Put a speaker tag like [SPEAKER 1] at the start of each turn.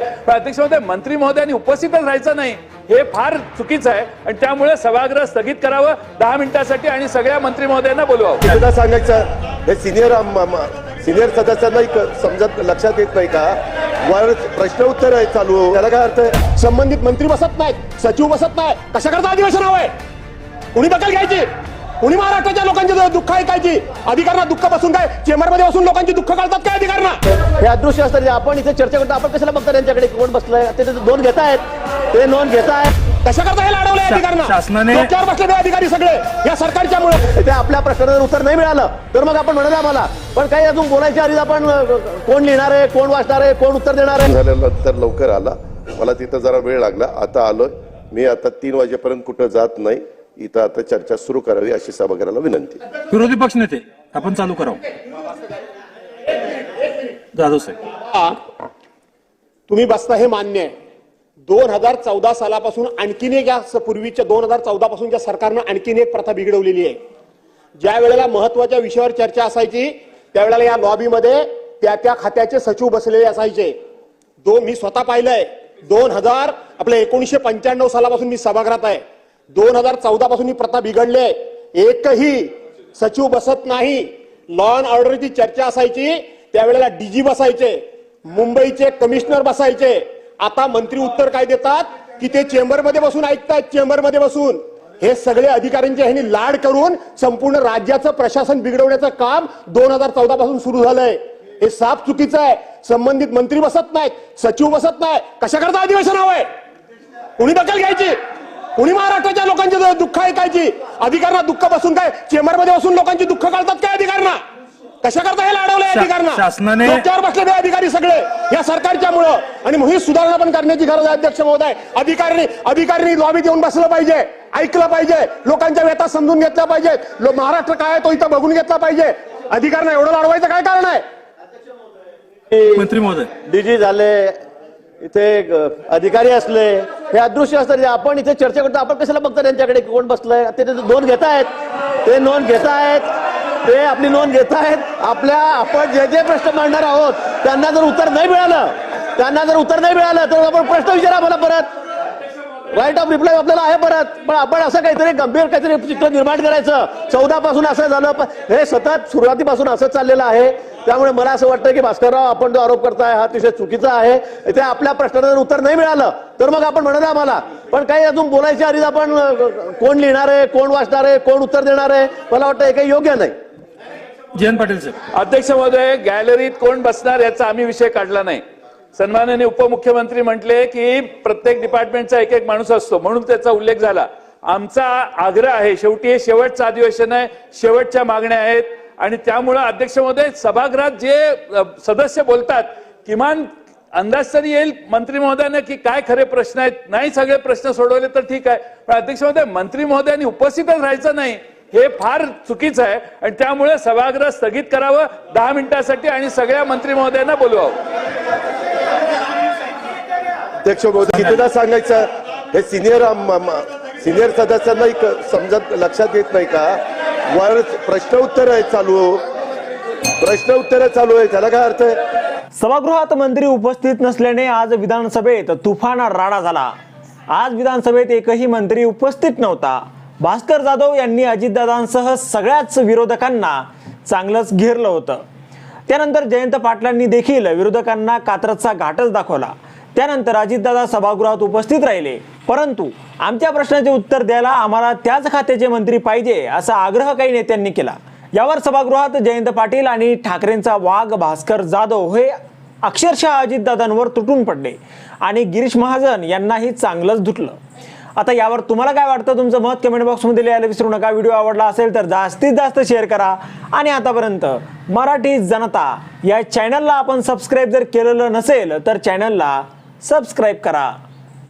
[SPEAKER 1] पण अध्यक्ष महोदय मंत्री महोदयांनी उपस्थितच राहायचं नाही. हे फार चुकीचं आहे. आणि त्यामुळे सभागृह स्थगित करावं दहा मिनिटासाठी आणि सगळ्या मंत्री महोदयांना बोलवावं.
[SPEAKER 2] कितीदा सांगायचं हे सिनियर सिनियर सदस्यांना समजत लक्षात येत नाही का? वर प्रश्न उत्तर आहे चालू. त्याला काय अर्थ आहे?
[SPEAKER 3] संबंधित मंत्री बसत नाहीत सचिव बसत नाही कशा करता अधिवेशन हवंय? कुणी दखल घ्यायची? कुणी महाराष्ट्राच्या लोकांची दुःख ऐकायची? अधिकाऱ्यांना दुःख बसून काय? चेंबरमध्ये बसून लोकांची दुःख काढतात काय अधिकाऱ्यांना?
[SPEAKER 4] हे अदृश्य असतात आपण इथे चर्चा करतो. आपण कशाला बघता त्यांच्याकडे? कोण बसलंय? ते ते नोंद घेत आहेत. ते नोंद घेत आहेत.
[SPEAKER 3] कशा करता हे लाडवलंय अधिकाऱ्यांना?
[SPEAKER 5] शासनाने-
[SPEAKER 3] डोक्यावर बसलेले अधिकारी सगळे या सरकारच्यामुळे.
[SPEAKER 4] ते आपल्या प्रश्नाचं जर उत्तर नाही मिळालं. तर मग आपण म्हणत आम्हाला पण काही अजून बोलायच्या आधीच आपण कोण लिहिणार आहे? कोण वाचणार आहे? कोण उत्तर देणार आहे?
[SPEAKER 2] झाल्यानंतर लवकर आला. मला तिथं जरा वेळ लागला. आता आलोय. मी आता तीन वाजेपर्यंत कुठं जात नाही. इथं आता चर्चा सुरू करावी अशी सभागृहाला विनंती.
[SPEAKER 5] विरोधी पक्ष नेते आपण चालू करावं. जाधव साहेब.
[SPEAKER 3] तुम्ही बसता हे मान्य आहे. दोन हजार चौदा सालापासून आणखीन एक या पूर्वीच्या दोन हजार चौदा पासूनच्या सरकारनं आणखीन एक प्रथा बिघडवलेली आहे. ज्या वेळेला महत्त्वाच्या विषयावर चर्चा असायची त्यावेळेला या लॉबीमध्ये त्या त्या खात्याचे सचिव बसलेले असायचे. दो मी स्वतः पाहिलंय. दोन हजार आपल्या एकोणीसशे पंच्याण्णव सालापासून मी सभागृहात आहे. दोन हजार चौदा पासून ही प्रथा बिघडली आहे. एकही सचिव बसत नाही. लॉ अँड ऑर्डरची चर्चा असायची त्यावेळेला डीजी बसायचे मुंबईचे कमिशनर बसायचे. आता मंत्री उत्तर काय देतात? की ते चेंबरमध्ये बसून ऐकतात चेंबरमध्ये बसून. हे सगळे अधिकाऱ्यांचे ह्यांनी लाड करून संपूर्ण राज्याचं प्रशासन बिघडवण्याचं काम दोन हजार चौदा पासून सुरू झालंय. हे साफ चुकीचं आहे. संबंधित मंत्री बसत नाहीत सचिव बसत नाही कशा करता अधिवेशन हवंय? कुणी दखल घ्यायची? कुणी महाराष्ट्राच्या लोकांची दुःख ऐकायची? अधिकाऱ्यांना दुःख बसून काय? चेंबरमध्ये बसून लोकांची दुःख काढतात काय अधिकाऱ्यांना? कशा करता हे लाडवलंय
[SPEAKER 5] शा-
[SPEAKER 3] अधिकाऱ्यांना?
[SPEAKER 5] शासनाने-
[SPEAKER 3] डोक्यावर बसलेले अधिकारी सगळे या सरकारच्यामुळं. आणि मग ही सुधारणा पण करण्याची गरज आहे अध्यक्ष महोदय. अधिकाऱ्यांनी अधिकाऱ्यांनी लॉबीत येऊन बसलं पाहिजे ऐकलं पाहिजे लोकांच्या व्यथा समजून घेतल्या पाहिजेत. महाराष्ट्र काय आहे तो इथं बघून घेतला पाहिजे. अधिकाऱ्यांना एवढं लाडवायचं काय कारण आहे?
[SPEAKER 5] मंत्री महोदय.
[SPEAKER 4] डीजी झाले इथे अधिकारी असले हे अदृश्य असतात आपण इथे चर्चा करतो आपण कशाला बघतो त्यांच्याकडे? कोण बसलंय? ते नोंद घेत आहेत. ते नोंद घेत आहेत. ते आपली नोंद घेत आहेत. आपल्या आपण जे जे प्रश्न मांडणार आहोत त्यांना जर उत्तर नाही मिळालं त्यांना जर उत्तर नाही मिळालं तर आपण प्रश्न विचारा मला परत. राईट ऑफ रिप्लाय आपल्याला आहे परत. पण आपण असं काहीतरी गंभीर काहीतरी चित्र निर्माण करायचं. चौदा पासून असं झालं. पण हे सतत सुरुवातीपासून असं चाललेलं आहे. त्यामुळे मला असं वाटतं की भास्करराव आपण जो आरोप करताय हा अतिशय चुकीचा आहे. इथे आपल्या प्रश्नाचं जर उत्तर नाही मिळालं तर मग आपण म्हणत आम्हाला. पण काही अजून बोलायच्या आधीच आपण कोण लिहिणार आहे कोण वाचणार आहे कोण उत्तर देणार आहे मला वाटतं हे काही योग्य नाही.
[SPEAKER 5] जयंत पाटील साहेब.
[SPEAKER 1] अध्यक्ष महोदय गॅलरीत कोण बसणार याचा आम्ही विषय काढला नाही. सन्माननीय उपमुख्यमंत्री म्हटले की प्रत्येक डिपार्टमेंटचा एक एक माणूस असतो म्हणून त्याचा उल्लेख झाला. आमचा आग्रह आहे शेवटी हे शेवटचं अधिवेशन आहे शेवटच्या मागण्या आहेत. आणि त्यामुळं अध्यक्ष महोदय सभागृहात जे सदस्य बोलतात किमान अंदाज तरी येईल मंत्री महोदयांना की काय खरे प्रश्न आहेत. नाही सगळे प्रश्न सोडवले तर ठीक आहे. पण अध्यक्ष महोदय मंत्री महोदयांनी उपस्थितच राहायचं नाही. हे फार चुकीचं आहे. आणि त्यामुळे सभागृह स्थगित करावं दहा मिनिटासाठी आणि सगळ्या मंत्री महोदयांना बोलवावं.
[SPEAKER 2] अध्यक्ष महोदय कितीदा सांगायचं? हे सिनियर सिनियर सदस्यांना समजत लक्षात येत नाही का? वर प्रश्न उत्तर आहे चालू. प्रश्न उत्तर चालू आहे त्याला काय अर्थ आहे?
[SPEAKER 6] सभागृहात मंत्री उपस्थित नसल्याने आज विधानसभेत तुफान राडा झाला. आज विधानसभेत एकही मंत्री उपस्थित नव्हता. भास्कर जाधव यांनी अजितदादांसह सगळ्याच विरोधकांना चांगलंच घेरलं होतं. त्यानंतर जयंत पाटलांनी देखील विरोधकांना कात्रजचा घाटच दाखवला. त्यानंतर अजितदादा सभागृहात उपस्थित राहिले. परंतु आमच्या प्रश्नाचे उत्तर द्यायला आम्हाला त्याच खात्याचे मंत्री पाहिजे असा आग्रह काही नेत्यांनी केला. यावर सभागृहात जयंत पाटील आणि ठाकरेंचा वाघ भास्कर जाधव हे अक्षरशः अजितदादांवर तुटून पडले आणि गिरीश महाजन यांनाही चांगलंच धुटलं आता यावर तुम्हाला काय वाटतं? तुमचं मत कमेंट बॉक्समध्ये लिहायला विसरू नका. व्हिडिओ आवडला असेल तर जास्तीत जास्त शेअर करा. आणि आतापर्यंत मराठी जनता या चॅनलला आपण सबस्क्राईब जर केलेलं नसेल तर चॅनलला सबस्क्राईब करा.